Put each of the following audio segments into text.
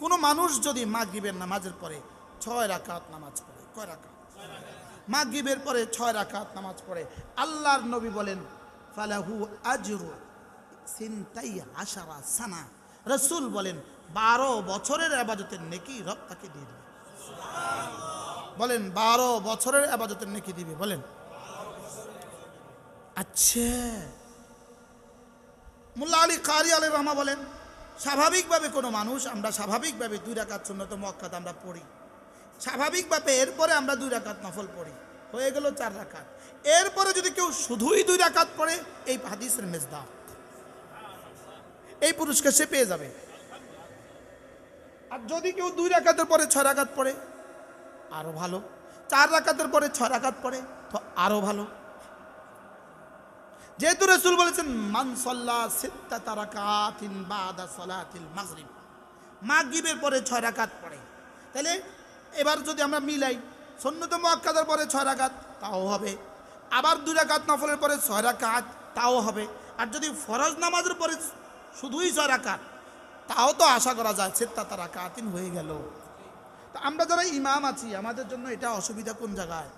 কোনো মানুষ যদি মাগরিবের নামাজের পরে ছয় রাকাত নামাজ পড়ে, কয় রাকাত? মাগরিবের পরে ছয় রাকাত নামাজ পড়ে। আল্লাহর নবী বলেন, ফালাহু আজরু সিনতাই আশারা সানা। রসুল বলেন, বারো বছরের আবাদতের নেকি রব তাকে দিয়ে দেবে। বলেন, বারো বছরের আবাদতের নেকি দিবে। বলেন আচ্ছা। মোল্লা আলী কারি আলী রহমা বলেন স্বাভাবিকভাবে কোনো মানুষ, আমরা স্বাভাবিকভাবে দুই রাকাত সুন্নত মক্কাত আমরা পড়ি। স্বাভাবিকভাবে এরপরে আমরা দুই রাকাত নফল পড়ি। হয়ে গেল চার রাকাত। এরপরে যদি কেউ শুধুই দুই রাকাত পড়ে, এই হাদিসের মেজদা এই পুরস্কার সে পেয়ে যাবে। আর যদি কেউ দুই রাকাতের পরে ছয় রাকাত পড়ে, আরও ভালো। চার রাকাতের পরে ছয় রাকাত পড়ে, তো আরও ভালো। যেহেতু রসুল বলেছেন মানসল্লা সিত্তা রাকাতিন বাদা সলাতিল মাগরিব। মাগরিবের পরে ছয় রাকাত পড়ে। তাহলে এবার যদি আমরা মিলাই সন্ন্যত মোয়াক্কাদের পরে ছয় রাকাত, তাও হবে। আবার দুই রাকাত নফলের পরে ছয় রাকাত, তাও হবে। আর যদি ফরজ নামাজের পরে শুধুই ছয় রাকাত, তাও তো আশা করা যায় সিত্তা রাকাতিন হয়ে গেল। তো আমরা যারা ইমাম আছি, আমাদের জন্য এটা অসুবিধা কোন জায়গায়?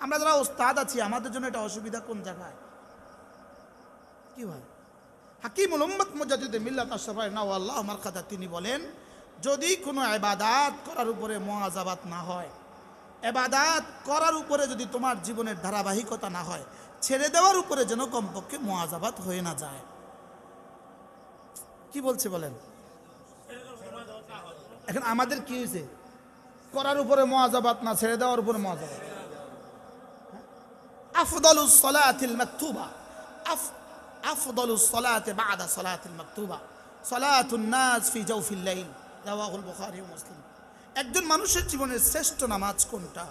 আমরা যারা ওস্তাদ আছি, আমাদের জন্য এটা অসুবিধা কোন জায়গায়? কি হয়? হাকিম উম্মত মুজাদ্দিদ মিল্লাত নাওয়াল্লাহ আমার কথা তিনি বলেন, যদি কোনো ইবাদাত করার উপরে মুআজাবাত না হয় এবাদাত করার উপরে যদি তোমার জীবনের ধারাবাহিকতা না হয়, ছেড়ে দেওয়ার উপরে যেন কমপক্ষে মুআজাবাত হয়ে না যায়। কি বলছে বলেন? এখন আমাদের কি হয়েছে? করার উপরে মুআজাবাত না, ছেড়ে দেওয়ার উপরে মুআজাবাত আফদালুস সালাতিল মাকতুবা। আফ সালাতি ও মুসলিম। একজন মানুষের জীবনের শ্রেষ্ঠ নামাজ কোনটা?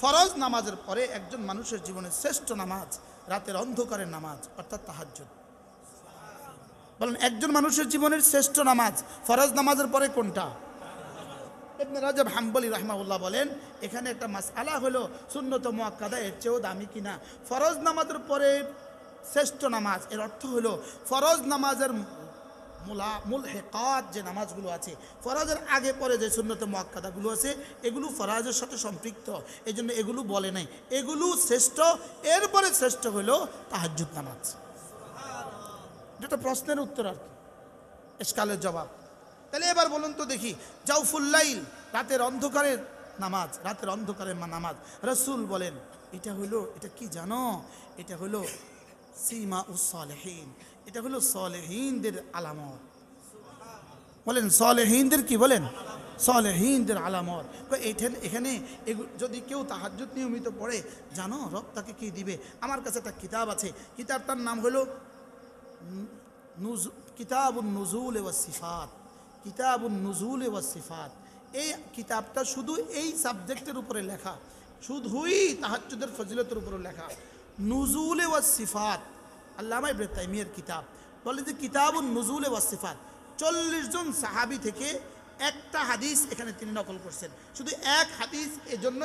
ফরজ নামাজের পরে একজন মানুষের জীবনের শ্রেষ্ঠ নামাজ রাতের অন্ধকারের নামাজ, অর্থাৎ তাহাজ্জুদ। বলেন, একজন মানুষের জীবনের শ্রেষ্ঠ নামাজ ফরজ নামাজের পরে কোনটা? রাজব হাম্বলি রহমাউল্লাহ বলেন, এখানে একটা মাসআলা হলো সুন্নত মুআক্কাদা এর চেয়েও দামি কিনা। ফরজ নামাজের পরে শ্রেষ্ঠ নামাজ। এর অর্থ হলো, ফরজ নামাজের মূলা মূল হেকাত যে নামাজগুলো আছে, ফরাজের আগে পরে যে সুন্নত মোয়াক্কাদাগুলো আছে, এগুলো ফরাজের সাথে সম্পৃক্ত। এই জন্য এগুলো বলে নাই। এগুলো শ্রেষ্ঠ, এরপরে শ্রেষ্ঠ হলো তাহাজ্জুদ নামাজ। যেটা প্রশ্নের উত্তর আর কি। এসকালের জবাব। তাহলে এবার বলুন তো দেখি জাউফুল্লাইল রাতের অন্ধকারের নামাজ, রাতের অন্ধকারের নামাজ, রসুল বলেন, এটা হলো, এটা কি জানো? এটা হলো সীমা উসলেহীন এটা হলো সলেহীনদের আলামত। বলেন, সলেহীনদের কি বলেন? সলেহীনদের আলামত। এখানে এখানে যদি কেউ তাহাজ্জুদ নিয়মিত পড়ে, জানো রব তাকে কি দিবে? আমার কাছে একটা কিতাব আছে। কিতাবটার নাম হলো নুজ, কিতাবুন নুজুল ওয়া সিফাত। কিতাবুন নুজুল ওয়া সিফাত। এই কিতাবটা শুধু এই সাবজেক্টের উপরে লেখা। শুধুই তাহাজ্জুদের ফজিলতের উপরে লেখা। নুজুল ওয়া সিফাত। আল্লামা ইবনে তাইমিয়ার কিতাব বলে যে কিতাবুন নুজুল ওয়া সিফাত। চল্লিশ জন সাহাবি থেকে একটা হাদিস এখানে তিনি নকল করছেন। শুধু এক হাদিস এজন্য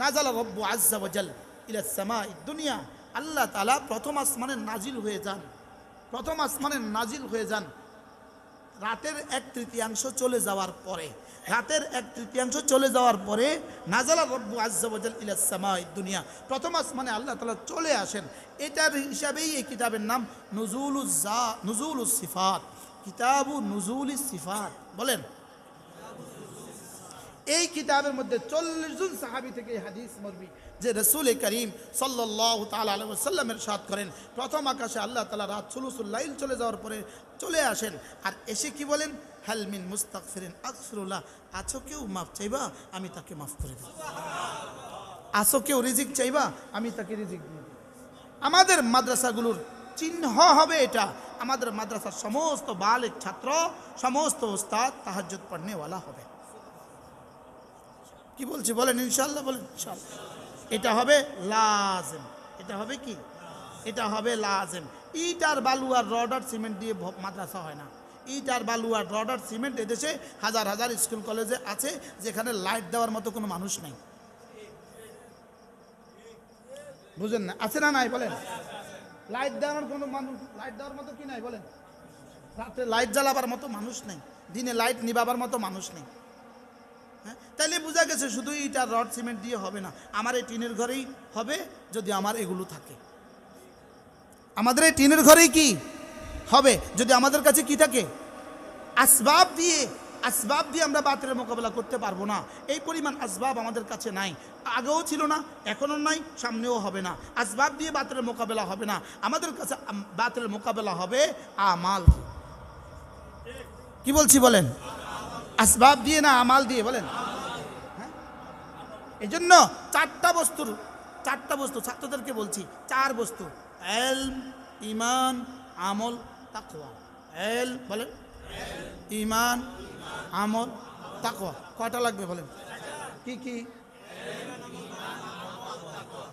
নাজালা রব্বু আজ্জা ওয়াজাল ইলা সামা দুনিয়া। আল্লাহ তালা প্রথম আসমানে নাজিল হয়ে যান। প্রথম আসমানে নাজিল হয়ে যান। রাতের এক তৃতীয়াংশ চলে যাওয়ার পরে, রাতের এক তৃতীয়াংশ চলে যাওয়ার পরে নাজালা রব্বু আজ্জাবাজাল ইলাসামা দুনিয়া, প্রথম আসমানে আল্লাহ তালা চলে আসেন। এটার হিসাবেই এই কিতাবের নাম নজুলুজ্জা নজুলুস সিফাত, কিতাবু নজুল সিফাত। বলেন। এই কিতাবের মধ্যে চল্লিশ জন সাহাবি থেকে হাদিস মরবি, যে রসুল করিম সাল্লাহ তাল্লামের সাথ করেন। প্রথম আকাশে আল্লাহ তালা রাত সুলুসুল্লাইল চলে যাওয়ার পরে চলে আসেন। আর এসে কি বলেন? হালমিন মুস্তাকফিরিন আকসরুল্লাহ আছো কেউ? মাফ চাইবা? আমি তাকে মাফ করে দেব আসো কেউ রিজিক চাইবা? আমি তাকে রিজিক দেব আমাদের মাদ্রাসাগুলোর চিহ্ন হবে এটা। আমাদের মাদ্রাসার সমস্ত বালেক ছাত্র, সমস্ত ওস্তাদ তাহাজ্জুদ পড়নেওয়ালা হবে। কি বলছি বলেন? ইনশাল্লাহ বলেন ইনশাল্লাহ এটা হবে লাজেম। এটা হবে কি? এটা হবে লাজেম। ইট আর বালু আর রড আর সিমেন্ট দিয়ে মাদ্রাসা হয় না। ইট আর বালু আর রড আর সিমেন্ট এদেশে হাজার হাজার স্কুল কলেজে আছে, যেখানে লাইট দেওয়ার মতো কোনো মানুষ নেই। বুঝেন না? আছে না নাই বলেন? লাইট দেওয়ার কোনো মানুষ, লাইট দেওয়ার মতো কি নাই বলেন? রাতে লাইট জ্বালাবার মতো মানুষ নেই, দিনে লাইট নিবাবার মতো মানুষ নেই। হ্যাঁ? তাইলে বোঝা গেছে শুধু ইট আর রড, সিমেন্ট দিয়ে হবে না, আমার এই টিনের ঘরেই হবে, যদি আমার এগুলো থাকে। আমাদের এই টিনের ঘরেই কি হবে? যদি আমাদের কাছে কি থাকে? আসবাব দিয়ে আসবাব দিয়ে আমরা বাতিলের মোকাবেলা করতে পারব না। এই পরিমাণ আসবাব আমাদের কাছে নাই। আগেও ছিল না, এখনও নাই, সামনেও হবে না। আসবাব দিয়ে বাতিলের মোকাবেলা হবে না। আমাদের কাছে বাতিলের মোকাবেলা হবে আমাল কি বলছি বলেন? আসবাব দিয়ে না আমাল দিয়ে বলেন? হ্যাঁ? এই জন্য চারটা বস্তুর, চারটা বস্তু, ছাত্রদেরকে বলছি, চার বস্তু। এল ইমান আমল, তাকওয়া। এল বলেন? ইমান আমল, তাকওয়া। কয়টা লাগবে বলেন? কি কি?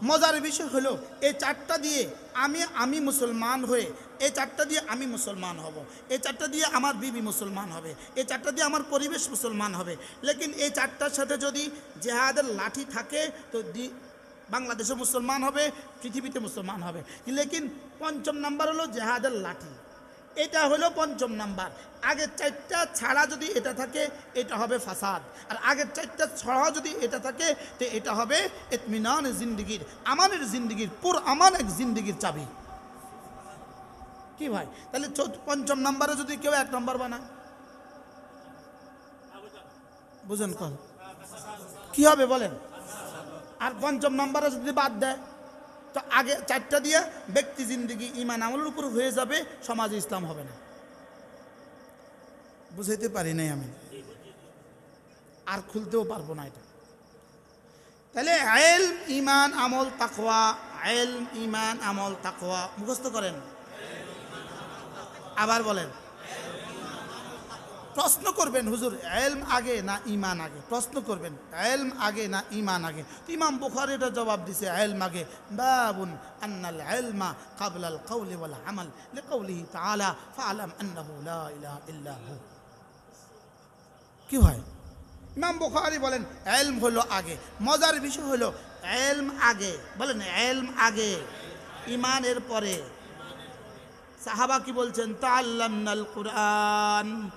মজার বিষয় হলো, এই চারটা দিয়ে আমি আমি মুসলমান হয়ে, এই চারটা দিয়ে আমি মুসলমান হব। এই চারটা দিয়ে আমার বিবি মুসলমান হবে। এই চারটা দিয়ে আমার পরিবেশ মুসলমান হবে। লেকিন এই চারটার সাথে যদি জেহাদের লাঠি থাকে, তো বাংলাদেশে মুসলমান হবে, পৃথিবীতে মুসলমান হবে। লেকিন পঞ্চম নাম্বার হলো জেহাদের লাঠি। এটা হলো পঞ্চম নাম্বার। আগের চারটা ছাড়া যদি এটা থাকে, এটা হবে ফাসাদ। আর আগের চারটা ছাড়া যদি এটা থাকে, তো এটা হবে এতমিনান জিন্দিগির, আমানের জিন্দিগির, পুর আমান এক জিন্দিগির চাবি। কি ভাই? তাহলে পঞ্চম নাম্বারে যদি কেউ এক নম্বর বানায়। বুঝেন কল কি হবে বলেন? পঞ্চম নাম্বারে যদি বাদ দেয়, তো আগে চারটা দিয়ে ব্যক্তি জিন্দিগি ইমান আমলের উপর হয়ে যাবে, সমাজে ইসলাম হবে না। বুঝাইতে পারি নাই আমি। আর খুলতেও পারব না এটা। তাহলে আয়েল ইমান আমল তাকওয়া আয়েল ইমান আমল তাকওয়া। মুখস্থ করেন। আবার বলেন। প্রশ্ন করবেন, হুজুর, এলম আগে না ইমান আগে? প্রশ্ন করবেন, এলম আগে না ইমান আগে? ইমাম বুখারি এটা জবাব দিছে, এলম আগে। বাবুন আন্নাল এলমা কাবলাল কওলি ওয়াল আমাল লিকাউলিহি তাআলা ফাআলাম আন্নাহু লা কি হয়? ইমাম বুখারি বলেন, এলম হলো আগে। মজার বিষয় হলো, এলম আগে। বলেন, এলম আগে। ইমানের পরে। সাহাবা কি বলছেন? তাল্লামনাল কুরআন।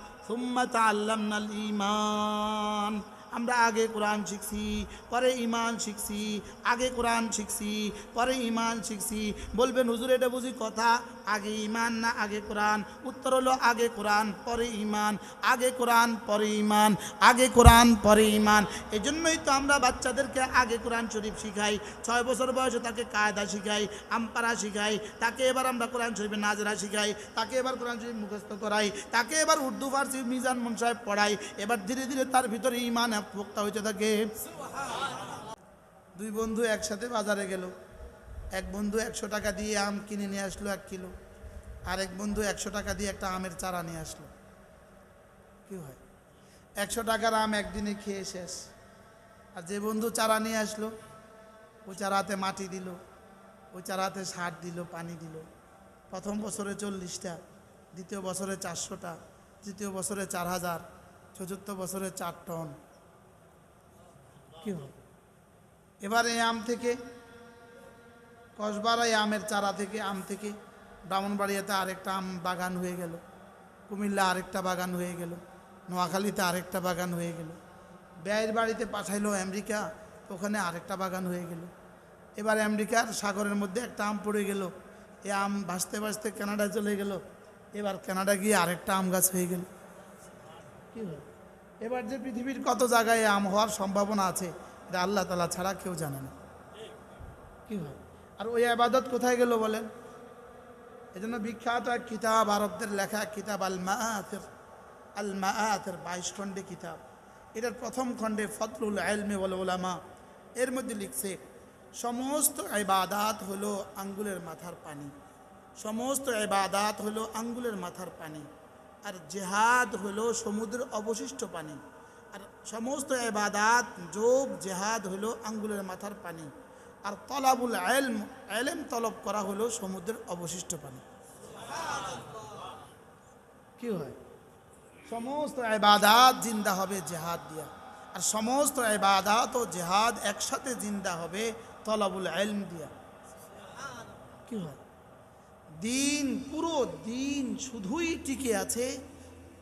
ঈমান। আমরা আগে কোরআন শিখছি, পরে ইমান শিখছি, আগে কোরআন শিখছি, পরে ইমান শিখছি। বলবেন, হুজুর, এটা বুঝি কথা? আগে ইমান না আগে কোরআন? উত্তর হলো আগে কোরআন, পরে ইমান আগে কোরআন, পরে ইমান আগে কোরআন, পরে ইমান এই জন্যই তো আমরা বাচ্চাদেরকে আগে কোরআন শরীফ শিখাই। ছয় বছর বয়সে তাকে কায়দা শিখাই, আমপারা শিখাই, তাকে এবার আমরা কোরআন শরীফের নাজরা শিখাই, তাকে এবার কোরআন শরীফ মুখস্থ করাই, তাকে এবার উর্দু, ফার্সি, মিজান মন সাহেব পড়াই। এবার ধীরে ধীরে তার ভিতরে ইমান পোক্তা হইতে থাকে। দুই বন্ধু একসাথে বাজারে গেল। এক বন্ধু একশো টাকা দিয়ে আম কিনে নিয়ে আসলো এক কিলো। আর এক বন্ধু একশো টাকা দিয়ে একটা আমের চারা নিয়ে আসলো। কি হয়? একশো টাকার আম একদিনে খেয়ে শেষ। আর যে বন্ধু চারা নিয়ে আসলো ওই চারাতে মাটি দিল ওই চারাতে সার দিল, পানি দিল। প্রথম বছরে চল্লিশটা, দ্বিতীয় বছরে চারশোটা, তৃতীয় বছরে চার হাজার চতুর্থ বছরে চার টন। কি হবে এবার এই আম থেকে কসবার এই আমের চারা থেকে, আম থেকে ব্রাহ্মণবাড়িয়াতে আরেকটা আম বাগান হয়ে গেল। কুমিল্লা আরেকটা বাগান হয়ে গেল। নোয়াখালীতে আরেকটা বাগান হয়ে গেল। ব্যয়ের বাড়িতে পাঠাইলো আমেরিকা, ওখানে আরেকটা বাগান হয়ে গেল। এবার আমেরিকার সাগরের মধ্যে একটা আম পড়ে গেল। এ আম ভাসতে ভাসতে কানাডা চলে গেল। এবার কানাডা গিয়ে আরেকটা আম গাছ হয়ে গেল। কি? এবার যে পৃথিবীর কত জায়গায় আম হওয়ার সম্ভাবনা আছে, এটা আল্লাহ তালা ছাড়া কেউ জানে না। কী হয় আর ওই আবাদত কোথায় গেল বলেন? এই জন্য বিখ্যাত এক কিতাব আরবদের লেখা, কিতাব আল মাআতের আল মাআতের বাইশ খণ্ডে কিতাব। এটার প্রথম খণ্ডে ফতলুল আলমে বলে ওলামা এর মধ্যে লিখছে, সমস্ত ইবাদাত হলো আঙ্গুলের মাথার পানি। সমস্ত ইবাদাত হলো আঙ্গুলের মাথার পানি। আর জেহাদ হলো সমুদ্রের অবশিষ্ট পানি। আর সমস্ত ইবাদাত, যোগ, জেহাদ হলো আঙ্গুলের মাথার পানি। আর তলাবুল এলম, এলেম তলব করা হলো সমুদ্রের অবশিষ্ট পানি। কি হয়? সমস্ত ইবাদাত জিন্দা হবে জেহাদ দিয়া। আর সমস্ত ইবাদাত ও জেহাদ একসাথে জিন্দা হবে তলাবুল এলম দিয়া। কি হয়? দিন, পুরো দিন শুধুই টিকে আছে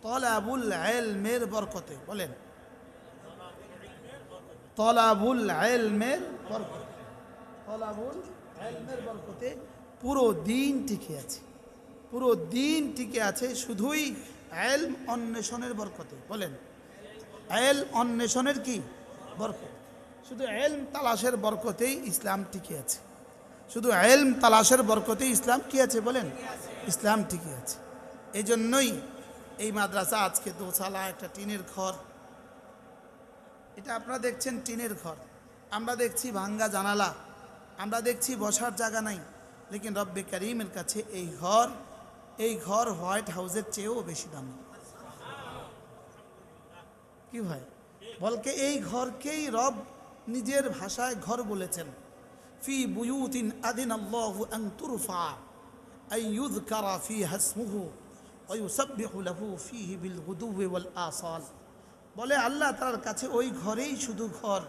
তলাবুল এলমের বরকতে। বলেন। তলাবুল এলমের বরকতে। এলমের বরকতে পুরো দিন টিকে আছে। পুরো দিন টিকে আছে শুধুই এলম অন্বেষণের বরকতে। বলেন, এল অন্বেষণের কি বরকত? শুধু এলম তালাশের বরকতেই ইসলাম টিকে আছে। শুধু এলম তালাশের বরকতেই ইসলাম কি আছে বলেন? ইসলাম টিকে আছে। এই জন্যই এই মাদ্রাসা আজকে দোসালা একটা টিনের ঘর। এটা আপনারা দেখছেন টিনের ঘর। আমরা দেখছি ভাঙ্গা জানালা। আমরা দেখছি বসার জায়গা নাই। লেকিন রব্বে করিমের কাছে এই ঘর এই ঘর হোয়াইট হাউসের চেয়েও বেশি দামি। কি ভাই বলকে এই ঘরকেই রব নিজের ভাষায় ঘর বলেছেন। ফি বুয়ুতিন আদিন আল্লাহ আন তুরফা, আই ইউযকারা ফিহা ইসমুহু, ওয়া ইউসাব্বিহু লাহু ফিহি বিল গুদুওয়ি ওয়াল আসাল। বলে আল্লাহ তার কাছে ওই ঘরেই শুধু ঘর,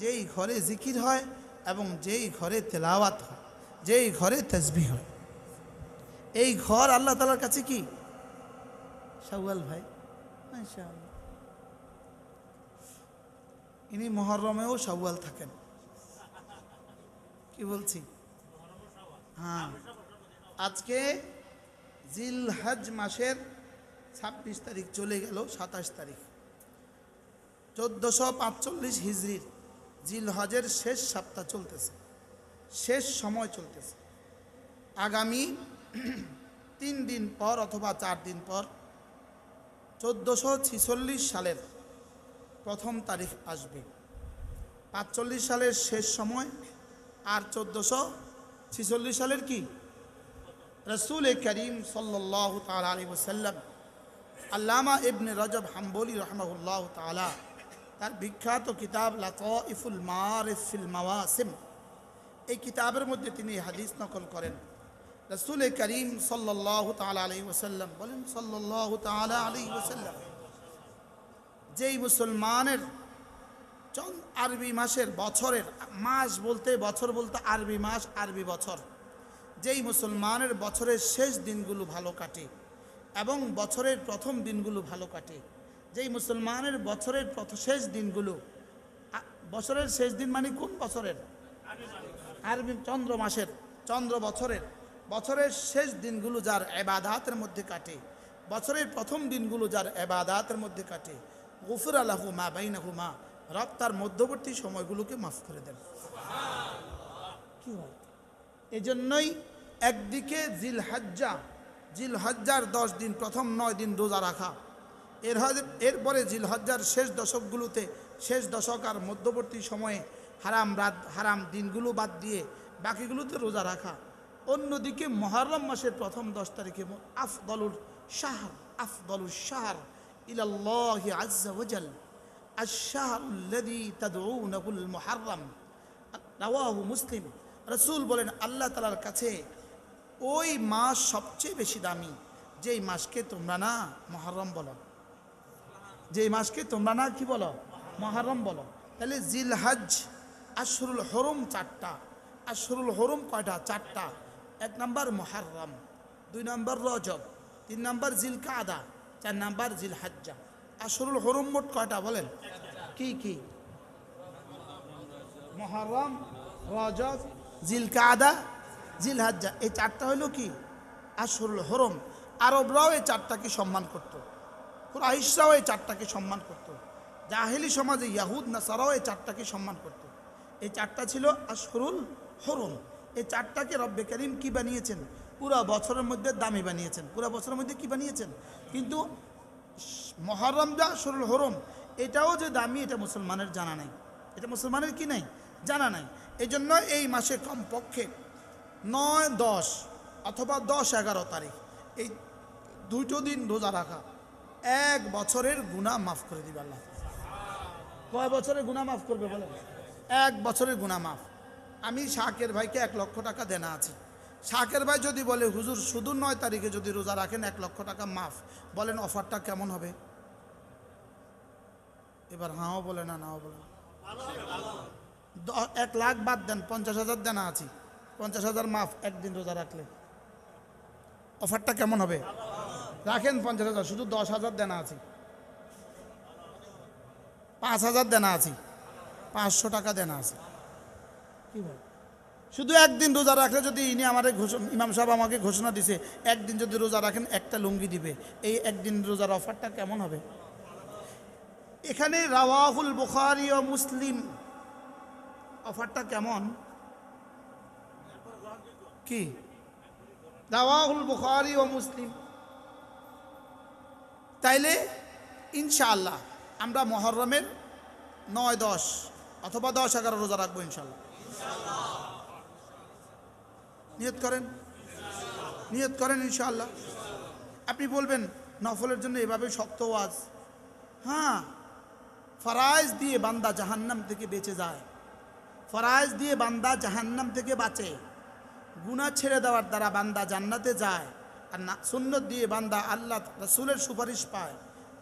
যেই ঘরে জিকির হয় এবং যেই ঘরে তেলাওয়াত হয়, যেই ঘরে তসবিহ হয়। এই ঘর আল্লাহ তালার কাছে কি? শাওয়াল ভাই ইনি মহরমেও শাওয়াল থাকেন। কি বলছি? হ্যাঁ। আজকে জিল হজ মাসের ছাব্বিশ তারিখ চলে গেল সাতাশ তারিখ। চোদ্দোশো পাঁচচল্লিশ হিজড়ির জিল হজের শেষ সপ্তাহ চলতেছে। শেষ সময় চলতেছে। আগামী তিন দিন পর অথবা চার দিন পর চোদ্দোশো ছিচল্লিশ সালের প্রথম তারিখ আসবে। পাঁচচল্লিশ সালের শেষ সময় আর চোদ্দোশো ছিচল্লিশ সালের কি? রসুল করিম সাল্লাহ তালা আলী ওসাল্লাম আল্লামা ইবনে রজব হাম্বলি রহমাহুল্লাহ তালা তার বিখ্যাত কিতাব লাতইফুল মারিফিল মাওয়াসিম। এই কিতাবের মধ্যে তিনি হাদিস নকল করেন। রসুল করিম সাল্লাহ তালা আলী ওসাল্লাম বলেন সাল্লাহ তালা আলী ওসাল্লাম যেই মুসলমানের আরবি মাসের বছরের মাস বলতে, বছর বলতে আরবি মাস, আরবি বছর। যেই মুসলমানের বছরের শেষ দিনগুলো ভালো কাটে এবং বছরের প্রথম দিনগুলো ভালো কাটে। যেই মুসলমানের বছরের শেষ দিনগুলো বছরের শেষ দিন মানে কোন বছরের? আরবি চন্দ্র মাসের, চন্দ্র বছরের। বছরের শেষ দিনগুলো যার এবাদাতের মধ্যে কাটে। বছরের প্রথম দিনগুলো যার এবাদাতের মধ্যে কাটে। গফুর আলাহু মা বাইনাহু মা রব তার মধ্যবর্তী সময়গুলোকে মাফ করে দেন। কি হয়? এই জন্যই একদিকে জিল হাজ্জা জিল হজ্জার দশ দিন, প্রথম নয় দিন রোজা রাখা এর এরপরে জিলহজ্জার শেষ দশকগুলোতে, শেষ দশক আর মধ্যবর্তী সময়ে হারাম রাত, হারাম দিনগুলো বাদ দিয়ে বাকিগুলোতে রোজা রাখা। অন্যদিকে মহরম মাসের প্রথম দশ তারিখে আফদলুর শাহর আফদলুর শাহর ইলাল্লাহ আজ্জাল আশাহুল্লাদি তাদুল মুসলিম। রসুল বলেন, আল্লাহ তালার কাছে ওই মাস সবচেয়ে বেশি দামি। যেই মাসকে তোমরা না মহরম বলো। যেই মাসকে তোমরা না কি বলো? মহারম বলো। তাহলে জিল হজ আশরুল হরম চারটা। আশরুল হরম কয়টা? চারটা। এক নম্বর মহরম, দুই নম্বর রজব, তিন নম্বর জিল কাদা চার নম্বর জিল হজ্জা আশরুল হরম মোট কয়টা বলেন? কি কি? মহরম, রজব, জিলকাদা, জিলহাজ্জা। এই চারটা হলো কি? আশরুল হরম। আরবরাও এই চারটাকে সম্মান করত। কুরাইশরাও এই চারটাকে সম্মান করত। জাহেলি সমাজে ইয়াহুদ, নাসারাও এই চারটাকে সম্মান করত। এই চারটা ছিল আশরুল হরম। এই চারটাকে রব্বে করিম কী বানিয়েছেন? পুরো বছরের মধ্যে দামি বানিয়েছেন। পুরো বছরের মধ্যে কি বানিয়েছেন? কিন্তু মহরম যা সরুল হরম, এটাও যে দামি, এটা মুসলমানের জানা নাই। এটা মুসলমানের কি নাই? জানা নাই। এই জন্য এই মাসে কমপক্ষে নয়, দশ অথবা দশ, এগারো তারিখ। এই দুটো দিন রোজা রাখা। এক বছরের গুণা মাফ করে দিবে আল্লাহ। কয় বছরের গুণা মাফ করবে বলেন? এক বছরের গুণা মাফ। আমি শাকের ভাইকে এক লক্ষ টাকা দেনা আছে। শাকের ভাই যদি বলে, হুজুর, শুধু নয় তারিখে যদি রোজা রাখেন, এক লক্ষ টাকা মাফ। বলেন, অফারটা কেমন হবে? এবার হাও বলে না, নাও বলে এক লাখ বাদ দেন, পঞ্চাশ হাজার দেনা আছি। পঞ্চাশ হাজার মাফ, একদিন রোজা রাখলে। অফারটা কেমন হবে? রাখেন পঞ্চাশ হাজার শুধু দশ হাজার দেনা আছে। পাঁচ হাজার দেনা আছে। পাঁচশো টাকা দেনা আছে। কি ভাই? শুধু একদিন রোজা রাখলে যদি ইনি আমার ইমাম সাহেব আমাকে ঘোষণা দিছে একদিন যদি রোজা রাখেন একটা লুঙ্গি দিবে। এই একদিন রোজার অফারটা কেমন হবে? এখানে রাওয়াহুল বুখারি ও মুসলিম অফারটা কেমন? কি? রাওয়াহুল বুখারি ও মুসলিম। তাইলে ইনশাআল্লাহ আমরা মহরমের নয় দশ অথবা দশ এগারো রোজা রাখব ইনশাল্লাহ নিয়ত করেন? নিয়ত করেন ইনশাআল্লাহ। আপনি বলবেন, নফলের জন্য এভাবে শক্ত ওয়াজ। হ্যাঁ ফরাইজ দিয়ে বান্দা জাহান্নাম থেকে বেঁচে যায়। ফরাইজ দিয়ে বান্দা জাহান্নাম থেকে বাঁচে। গুনাহ ছেড়ে দেওয়ার দ্বারা বান্দা জান্নাতে যায়। আর না সুন্নত দিয়ে বান্দা আল্লাহ রসুলের সুপারিশ পায়,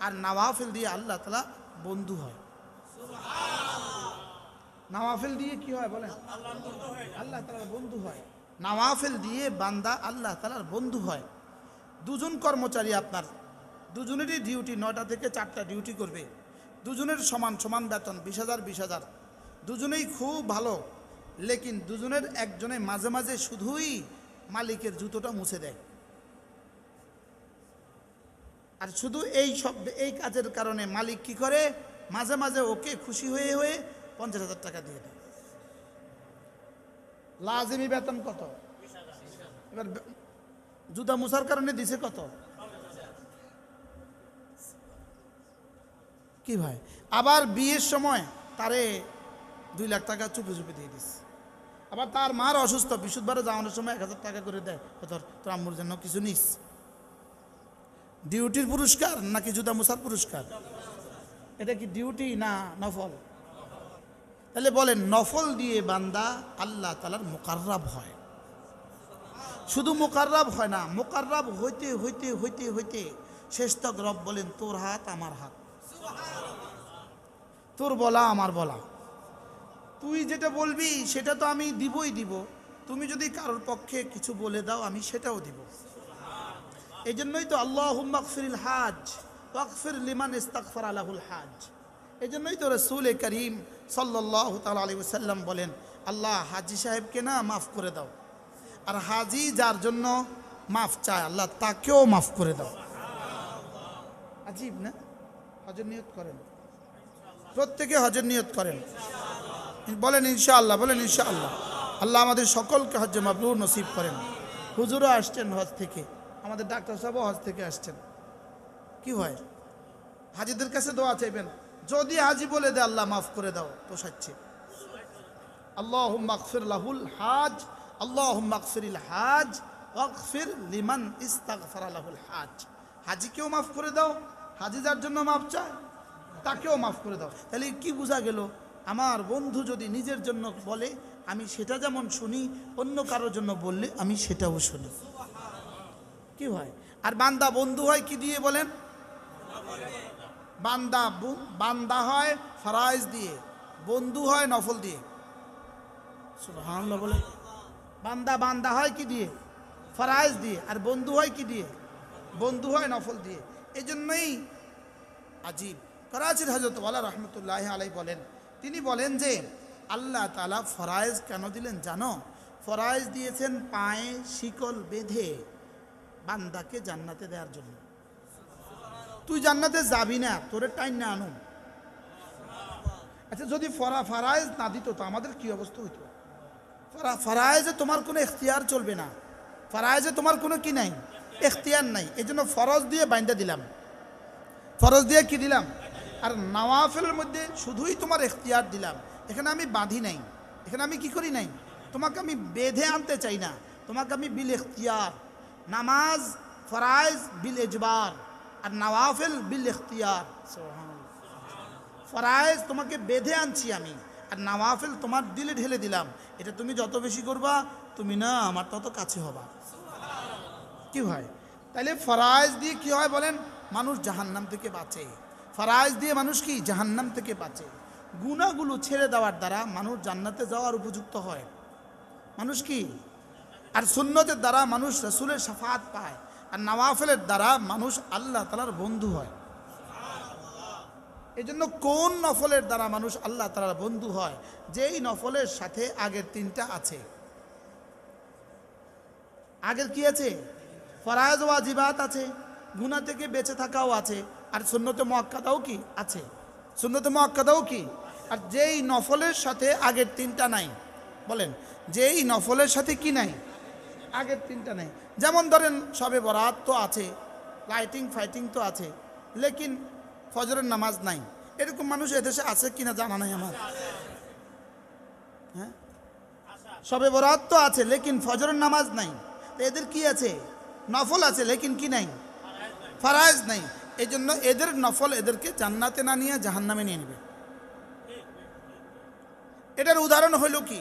আর নওয়াফিল দিয়ে আল্লাহ তালা বন্ধু হয়। নওয়াফিল দিয়ে কি হয় বলেন? আল্লাহ তালার বন্ধু হয়। নওয়াফিল দিয়ে বান্দা আল্লাহ তালার বন্ধু হয়। দুজন কর্মচারী আপনার, দুজনেরই ডিউটি নয়টা থেকে চারটা ডিউটি করবে। দুজনের সমান সমান বেতন বিশ হাজার বিশ হাজার। দুজনেই খুব ভালো, লেকিন দুজনের একজনে মাঝে মাঝে শুধুই মালিকের জুতোটা মুছে দেয়। আর শুধু এই শব্দ এই কাজের কারণে মালিক কি করে? মাঝে মাঝে ওকে খুশি হয়ে হয়ে পঞ্চাশ হাজার টাকা দিয়ে দেয়। লাজিমি বেতন কত? এবার জুতা মুছার কারণে দিছে কত? কি ভাই? আবার বিয়ের সময় তারে দুই লাখ টাকা চুপে চুপে দিয়ে দিস আবার তার মার অসুস্থ বিশুদ্ধবারে যাওয়ানোর সময় এক হাজার টাকা করে দেয়। তোর তোর আম্মুর জন্য কিছু নিস। ডিউটির পুরস্কার নাকি জুদা মুসার পুরস্কার? এটা কি ডিউটি না নফল? তাহলে বলেন, নফল দিয়ে বান্দা আল্লাহ তালার মোকাররাব হয়। শুধু মোকাররাব হয় না, মোকাররাব হইতে হইতে হইতে হইতে শেষ তক রব বলেন, তোর হাত, আমার হাত। তোর বলা, আমার বলা। তুই যেটা বলবি, সেটা তো আমি দিবই দিব। তুমি যদি কারোর পক্ষে কিছু বলে দাও, আমি সেটাও দিব। এই জন্যই তো আল্লাহ হাজ ওয়াকফির লিমান ইস্তাকফার আলাহুল হাজ। এই জন্যই তো রসুল করিম সাল্লাহ তাল আলী সাল্লাম বলেন, আল্লাহ হাজি সাহেবকে না মাফ করে দাও। আর হাজি যার জন্য মাফ চায়, আল্লাহ তাকেও মাফ করে দাও। আজীব না? হজর নিয়ত করেন। প্রত্যেকে হজর নিয়ত করেন। বলেন ইনশাআল্লাহ বলেন ইনশাআল্লাহ। আল্লাহ আমাদের সকলকে হজ্জে মাবরুর নসিব করেন। হুজুরও আসছেন হজ থেকে। আমাদের ডাক্তার সাহেবও হজ থেকে আসছেন। কি হয়? হাজিদের কাছে দোয়া চাইবেন। যদি হাজি বলে দে আল্লাহ মাফ করে দাও, তো সাচ্ছে। আল্লাহ মাকফির লাহুল হাজ আল্লাহ মাকফিরিল হাজ ওয়াকফির লিমান ইস্তাগফার লাহুল হাজ। হাজিকেও মাফ করে দাও, হাজি যার জন্য মাফ চায়, তাকেও মাফ করে দাও। তাহলে কি বোঝা গেল? আমার বন্ধু যদি নিজের জন্য বলে, আমি সেটা যেমন শুনি, অন্য কারোর জন্য বললে আমি সেটাও শুনি। কি হয়? আর বান্দা বন্ধু হয় কি দিয়ে বলেন? বান্দা বান্দা হয় ফরাইজ দিয়ে, বন্ধু হয় নফল দিয়ে। বলে বান্দা বান্দা হয় কি দিয়ে? ফরাইজ দিয়ে। আর বন্ধু হয় কি দিয়ে? বন্ধু হয় নফল দিয়ে। এই জন্যই আজীব। করাচির হজরত ওয়ালা রহমতুল্লাহ আলাই বলেন, তিনি বলেন যে, আল্লাহ তালা ফরাইজ কেন দিলেন জানো? ফরাইজ দিয়েছেন পায়ে শিকল বেঁধে। বান্দাকে জান্নাতে দেওয়ার জন্য। তুই জান্নাতে যাবি না, তোরে টাইম না আনুন আচ্ছা যদি ফরা ফারাইজ না দিত, তো আমাদের কি অবস্থা হইতো? ফরা ফারাইজে তোমার কোনো এখতিয়ার চলবে না। ফারাইজে তোমার কোনো কি নাই? এখতিয়ার নাই। এই জন্য ফরজ দিয়ে বাইন্দা দিলাম। ফরজ দিয়ে কি দিলাম? আর নওয়াফেলের মধ্যে শুধুই তোমার এখতিয়ার দিলাম। এখানে আমি বাঁধি নাই। এখানে আমি কি করি নাই? তোমাকে আমি বেঁধে আনতে চাই না। তোমাকে আমি বিল এখতিয়ার নামাজ, ফরাইজ, বিল এজবার আর নওয়াফেল, বিল সুবহানাল্লাহ। ফরাইজ তোমাকে বেঁধে আনছি আমি, আর নওয়াফেল তোমার দিলে ঢেলে দিলাম। এটা তুমি যত বেশি করবা, তুমি না আমার তত কাছে হবা। কি হয়? তাহলে ফরাইজ দিয়ে কি হয় বলেন? মানুষ জাহান্নাম থেকে বাঁচে। ফরাইজ দিয়ে মানুষ কি? জাহান্নাম থেকে বাঁচে। গুণাগুলো ছেড়ে দেওয়ার দ্বারা মানুষ জান্নাতে যাওয়ার উপযুক্ত হয়। মানুষ কি? আর সুন্নতের দ্বারা মানুষ রসুলের সাফাত পায়। আর নওয়াফেলের দ্বারা মানুষ আল্লাহ তালার বন্ধু হয়। এই জন্য কোন নফলের দ্বারা মানুষ আল্লাহ তালার বন্ধু হয়? যেই নফলের সাথে আগের তিনটা আছে। আগের কি আছে? ফরায়জ ওয়াজিবাত আছে। গুনা থেকে বেঁচে থাকাও আছে। আর সুন্নতে মোয়াক্কাদাও কি? আছে। সুন্নতে মোয়াক্কাদাও কি? আর যেই নফলের সাথে আগের তিনটা নাই। বলেন, যেই নফলের সাথে কি নাই? আগের তিনটা নেই। যেমন ধরেন, সবে বরাত তো আছে লাইটিং ফাইটিং তো আছে, লেকিন ফজরের নামাজ নাই। এরকম মানুষ এদেশে আছে কিনা জানা নাই আমার। হ্যাঁ? সবে বরাত তো আছে, লেকিন ফজরের নামাজ নাই। তো এদের কি আছে? নফল আছে, লেকিন কি নাই? ফারাজ নাই। এই জন্য এদের নফল এদেরকে জান্নাতে না নিয়ে জাহান্নামে নিয়ে নেবে। এটার উদাহরণ হলো কি?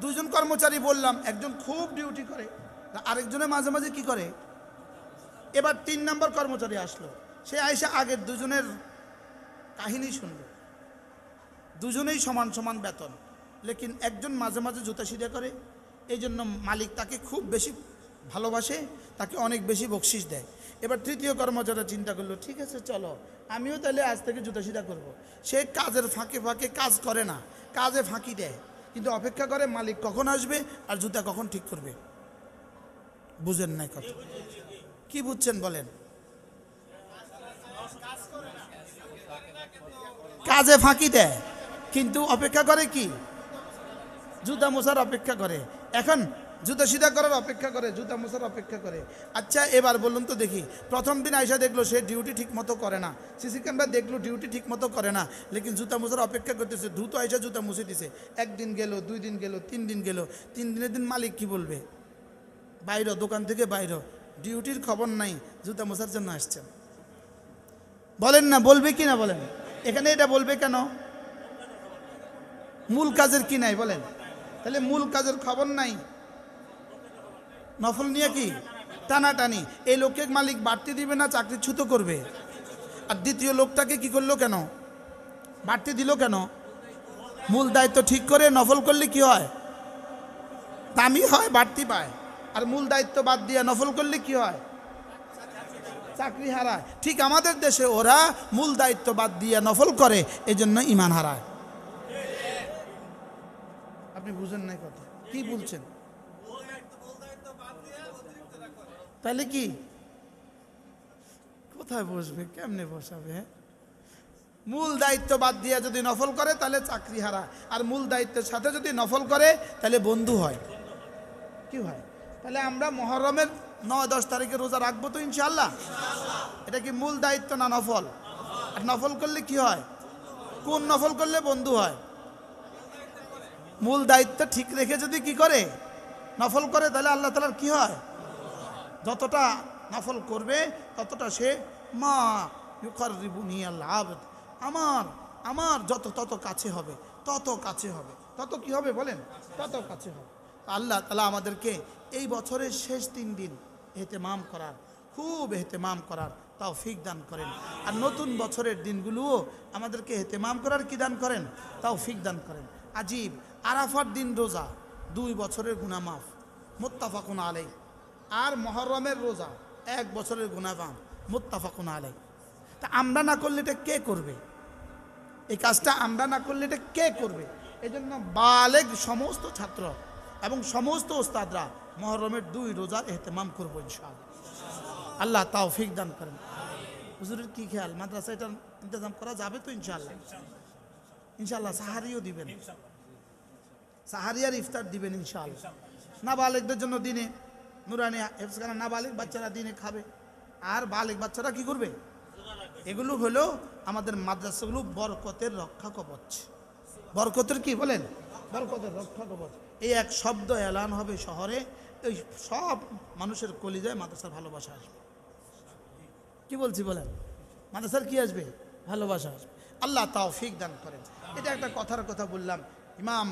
দুজন কর্মচারী বললাম, একজন খুব ডিউটি করে আরেকজনে মাঝে মাঝে কি করে? এবার তিন নম্বর কর্মচারী আসলো। সে আইসা আগের দুজনের কাহিনী শুনল। দুজনেই সমান সমান বেতন, লেকিন একজন মাঝে মাঝে জুতা সিধা করে এই জন্য মালিক তাকে খুব বেশি ভালোবাসে, তাকে অনেক বেশি বকশিস দেয়। এবার তৃতীয় কর্মচারী চিন্তা করল, ঠিক আছে, চলো, আমিও তাহলে আজ থেকে জুতা সিধা করব। সে কাজের ফাঁকে ফাঁকে কাজ করে না, কাজে ফাঁকি দেয়। কিন্তু অপেক্ষা করে মালিক কখন আসবে আর জুতা কখন ঠিক করবে? বুঝেন নাই কথা। কি বুঝছেন বলেন? কাজে ফাঁকি দেয়, কিন্তু অপেক্ষা করে কি? জুতা মোছার অপেক্ষা করে। এখন জুতা সিধা করার অপেক্ষা করে, জুতা মোছার অপেক্ষা করে। আচ্ছা এবার বলুন তো দেখি, প্রথম দিন আয়সা দেখল সে ডিউটি ঠিক মতো করে না। সিসি ক্যামেরা দেখল ডিউটি ঠিক মতো করে না, লেকিন জুতা মোছার অপেক্ষা করতেছে, দ্রুত আয়সা জুতা মুছে দিছে। একদিন গেল, দুই দিন গেল, তিন দিন গেল, তিন দিনের দিন মালিক কি বলবে? বাইর দোকান থেকে বাইর ডিউটির খবর নাই, জুতা মোছার জন্য আসছেন। বলেন না, বলবে কি না বলেন? এখানে এটা বলবে কেন? মূল কাজের কি নাই, বলেন। তাহলে মূল কাজের খবর নাই। নফল নিয়ে কি? টানাটানি। এই লোককে মালিক বাড়তি দিবে না, চাকরি ছুত করবে? আর দ্বিতীয় লোকটাকে কি করল কেন? বাড়তি দিল কেন? মূল দায়িত্ব ঠিক করে নফল করলে কি হয়? দামি হয়, বাড়তি পায়। আর মূল দায়িত্ব বাদ দিয়ে নফল করলে কি হয়? চাকরি হারায়। ঠিক আমাদের দেশে ওরা মূল দায়িত্ব বাদ দিয়ে নফল করে এই জন্য ইমান হারায়। আপনি বুঝেন নাই কথা। কি বলছেন? তাহলে কি? কোথায় বসবে? কেমনে বসাবে হ্যাঁ? মূল দায়িত্ব বাদ দিয়ে যদি নফল করে তাহলে চাকরি হারা। আর মূল দায়িত্বের সাথে যদি নফল করে তাহলে বন্ধু হয়। কি হয়? তাহলে আমরা মহরমের নয় দশ তারিখে রোজা রাখব তো ইনশাল্লাহ এটা কি মূল দায়িত্ব না নফল? আর নফল করলে কি হয়? কোন নফল করলে বন্ধু হয়? মূল দায়িত্ব ঠিক রেখে যদি কি করে নফল করে তাহলে আল্লাহ তালার কি হয়? যতটা নফল করবে, ততটা সে মা ইউকার রিবুনি আল্লাহ আমার আমার যত, তত কাছে হবে, তত কাছে হবে। তত কি হবে বলেন? তত কাছে হবে। আল্লাহ তালা আমাদেরকে এই বছরের শেষ তিন দিন এহতেমাম করার, খুব এহতেমাম করার তাও ফিক দান করেন। আর নতুন বছরের দিনগুলোও আমাদেরকে এহতেমাম করার কি দান করেন? তাও ফিক দান করেন। আজীব, আরাফার দিন রোজা, দুই বছরের গুনামাফ মোত্তাফাকুন আলাই আর মহরমের রোজা, এক বছরের গুনাফাম মোত্তাফাকুন আলাই তা আমরা না করলে এটা কে করবে? এই কাজটা আমরা না করলে এটা কে করবে? এই জন্য বালেগ সমস্ত ছাত্র এবং সমস্ত ওস্তাদরা মহরমের দুই রোজার এহতেমাম করব ইনশাআল্লাহ। আল্লাহ তাও ফিক দান করেন। হুজুরের কি খেয়াল? মাদ্রাসা এটার ইন্তজাম করা যাবে তো ইনশাল্লাহ ইনশাল্লাহ সাহারিও দিবেন। সাহারিয়ার ইফতার দিবেন ইনশাল্লাহ না বালেকদের জন্য দিনে নুরানি হেফসখানা নাবালেক বাচ্চারা দিনে খাবে। আর বালিক বাচ্চারা কি করবে? এগুলো হলো আমাদের মাদ্রাসাগুলো বরকতের রক্ষা কবচ। বরকতের কি বলেন? বরকতের রক্ষা কবচ। এই এক শব্দ এলান হবে শহরে, এই সব মানুষের কলিজায় মাদ্রাসার ভালোবাসা আসবে। কি বলছি বলেন? মাদ্রাসার কি আসবে? ভালোবাসা আসবে। আল্লাহ তাও ফিক দান করেন। এটা একটা কথার কথা বললাম। ইমাম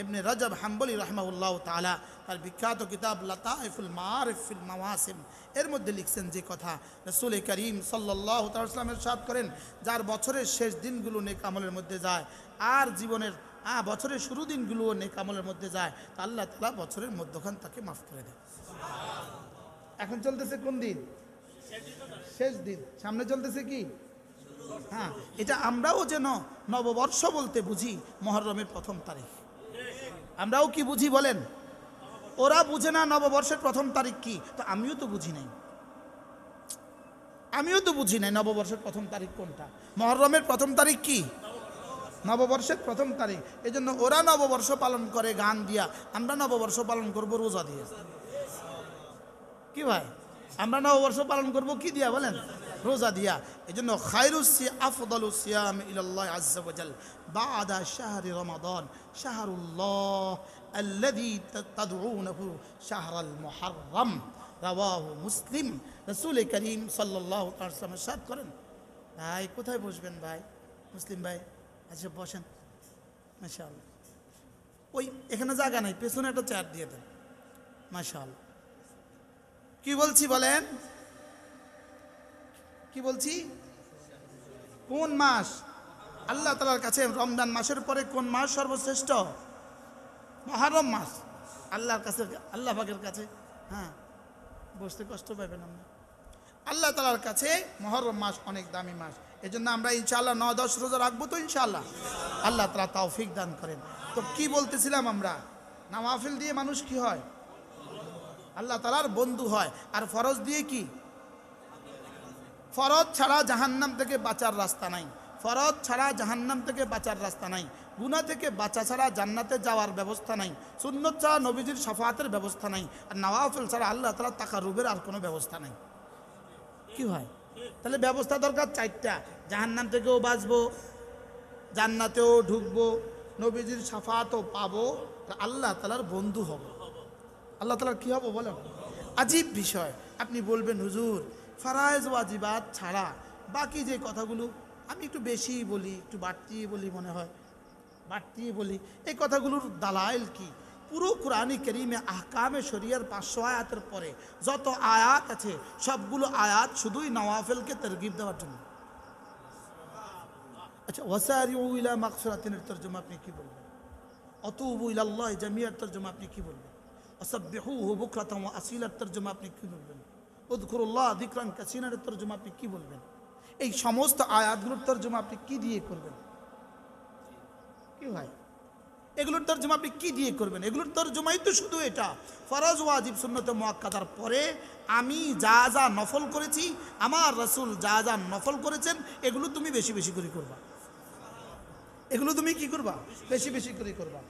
এমনি রজব হাম্বলি রহমাউল্লাহ তালা তার বিখ্যাত কিতাব লতাইফুল মারিফুল মাওয়াসিম, এর মধ্যে লিখছেন যে কথা রসুল করিম সাল্লাহ তালামের সাদ করেন, যার বছরের শেষ দিনগুলো নেক আমলের মধ্যে যায় আর জীবনের আ বছরের শুরু দিনগুলো নেক আমলের মধ্যে যায়, তা আল্লাহ তালা বছরের মধ্যখান তাকে মাফ করে দেয় এখন চলতেছে কোন দিন? শেষ দিন। সামনে চলতেছে কি? হ্যাঁ এটা আমরাও যেন নববর্ষ বলতে বুঝি মহরমের প্রথম তারিখ। আমরাও কি বুঝি বলেন? ওরা বুঝে না নববর্ষের প্রথম তারিখ কি? তো আমিও তো বুঝি নাই। আমিও তো বুঝি নাই নববর্ষের প্রথম তারিখ কোনটা। মহরমের প্রথম তারিখ কি? নববর্ষের প্রথম তারিখ। এই জন্য ওরা নববর্ষ পালন করে, গান দিয়া। আমরা নববর্ষ পালন করব রোজা দিয়ে। কি ভাই? আমরা নববর্ষ পালন করব কি দিয়া বলেন? রোজা দিয়া। এই জন্য খায়রুসি আফদলু সিয়াম ইলাল্লাহ আজ্জা ওয়াজাল বাদা শাহরি রমাদান, শাহরুল্লাহ আল্লাযী তাদউনহু শাহরাল মুহাররম। রাওয়াহু মুসলিম। রাসূল করিম আলাইহি ওয়াসাল্লাম ইরশাদ করেন। ভাই, কোথায় বসবেন ভাই? মুসলিম ভাই আচ্ছা বসেন। মাশাআল্লাহ। ওই, এখানে জায়গা নাই, পেছনে একটা চেয়ার দিয়ে দেন। মাশাআল্লাহ। কি বলছি বলেন? কি বলছি? কোন মাস? আল্লাহ তালার কাছে রমজান মাসের পরে কোন মাস সর্বশ্রেষ্ঠ? মহারম মাস। আল্লাহর কাছে, আল্লাহ পাকের কাছে। হ্যাঁ বসতে কষ্ট পাবেন আমরা আল্লাহ তালার কাছে মহরম মাস অনেক দামি মাস। এই জন্য আমরা ইনশাআল্লাহ ন দশ রোজা রাখব তো ইনশাআল্লাহ। আল্লাহ তালা তৌফিক দান করেন। তো কি বলতেছিলাম আমরা? নামাফিল দিয়ে মানুষ কি হয়? আল্লাহ তালার বন্ধু হয়। আর ফরজ দিয়ে কি? ফরজ ছাড়া জাহান্নাম থেকে বাঁচার রাস্তা নাই। ফরজ ছাড়া জাহান্নাম থেকে বাঁচার রাস্তা নাই। গুনা থেকে বাঁচা ছাড়া জান্নাতে যাওয়ার ব্যবস্থা নাই। সুন্নত ছাড়া নবীজির সাফাতের ব্যবস্থা নাই। আর নওয়াফিল ছাড়া আল্লাহ তালা টাকা রুবের আর কোনো ব্যবস্থা নাই। কি হয় তাহলে ব্যবস্থা দরকার চারটা। জাহান্নাম থেকেও বাঁচবো, জান্নাতেও ঢুকবো, নবীজির সাফাতও পাবো আল্লাহ তালার বন্ধু হব। আল্লাহ তালার কি হব বলেন? আজীব বিষয়। আপনি বলবেন, হুজুর ফারায়েজ ওয়াজিবাত ছাড়া বাকি যে কথাগুলো আমি একটু বেশি বলি, একটু বাড়তি বলি মনে হয়। বাড়তি বলি। এই কথাগুলোর দালাইল কি? পুরো কোরআনী কেরিমে আহকামে শরিয়ার পাঁচশো আয়াতের পরে যত আয়াত আছে, সবগুলো আয়াত শুধুই নওয়াফেলকে তরগিব দেওয়ার জন্য। আচ্ছা ওয়াসারি ইলা মাকসুরাতিনের তর্জমা আপনি কি বলবেন? অতুবু ইলাল্লাহ জামিয়ার তর্জমা আপনি কি বলবেন? অসাব্বিহুহু বুকরাতাম আসিলার তর্জমা আপনি কি বলবেন? কাসীরার তর্জমা আপনি কি বলবেন? এই সমস্ত আয়াতগুলোর তর্জমা আপনি কি দিয়ে করবেন? কি এগুলোর তর্জমা আপনি কি দিয়ে করবেন? এগুলোর তর্জমাই তো শুধু এটা। ফরজ, ওয়াজিব, সুন্নতে মুআক্কাদার পরে আমি যা যা নফল করেছি, আমার রাসূল যা যা নফল করেছেন, এগুলো তুমি বেশি বেশি করে করবা। এগুলো তুমি কি করবা? বেশি বেশি করে করবা।